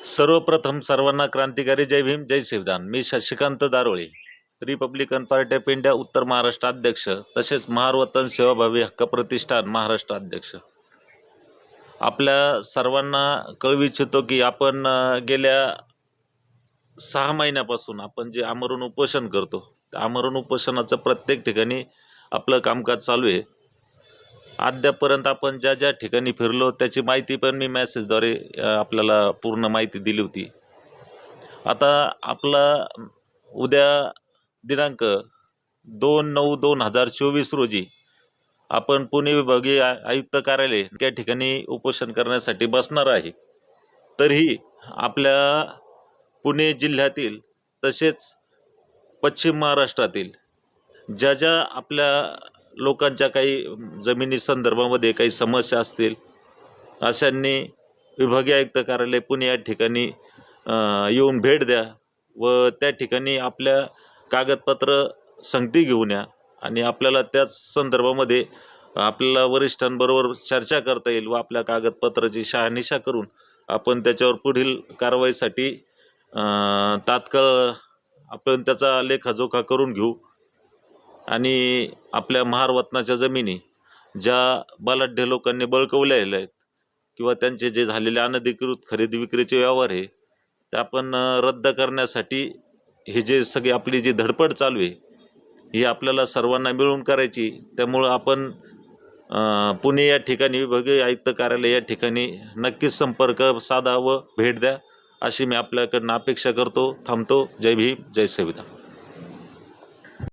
सर्वप्रथम सर्वांना क्रांतिकारी जय भीम जय शिवदान. मी Shashikant Darole republican party of India उत्तर महाराष्ट्र अध्यक्ष तसेच महारवतन सेवाभावी हक्क प्रतिष्ठान महाराष्ट्र अध्यक्ष. आपल्या सर्वांना कळू इच्छितो की आपण गेल्या सहा महिन्यापासून आपण जे आमरण उपोषण करतो त्या आमरण उपोषणाचं प्रत्येक ठिकाणी आपलं कामकाज चालू आहे. अद्यापर्यंत आपण ज्या ज्या ठिकाणी फिरलो त्याची माहिती पण मी मॅसेजद्वारे आपल्याला पूर्ण माहिती दिली होती. आता आपला उद्या दिनांक दोन नऊ दोन हजार चोवीस रोजी आपण पुणे विभागीय आयुक्त कार्यालय त्या ठिकाणी उपोषण करण्यासाठी बसणार आहे. तरीही आपल्या पुणे जिल्ह्यातील तसेच पश्चिम महाराष्ट्रातील ज्या ज्या आपल्या लोकांच्या काही जमिनी संदर्भामध्ये काही समस्या असतील अशांनी विभागीय आयुक्त कार्यालय पुणे या ठिकाणी येऊन भेट द्या व त्या ठिकाणी आपल्या कागदपत्र संगती घेऊन या आणि आपल्याला त्याच संदर्भामध्ये आपल्याला वरिष्ठांबरोबर चर्चा करता येईल व आपल्या कागदपत्राची शहानिशा करून आपण त्याच्यावर पुढील कारवाईसाठी तात्काळ आपण त्याचा लेखाजोखा करून घेऊ. आणि आपल्या महारवतनाच्या जमिनी ज्या बलाढ्य लोकांनी बळकवलेल्या आहेत किंवा त्यांचे जे झालेले अनधिकृत खरेदी विक्रीचे व्यवहार आहे ते आपण रद्द करण्यासाठी हे जे सगळी आपली जी धडपड चालू आहे ही आपल्याला सर्वांना मिळून करायची त्यामुळं आपण पुणे या ठिकाणी विभागीय आयुक्त कार्यालय या ठिकाणी नक्कीच संपर्क साधा व भेट द्या अशी मी आपल्याकडनं अपेक्षा करतो थांबतो. जय भीम जय संविधान.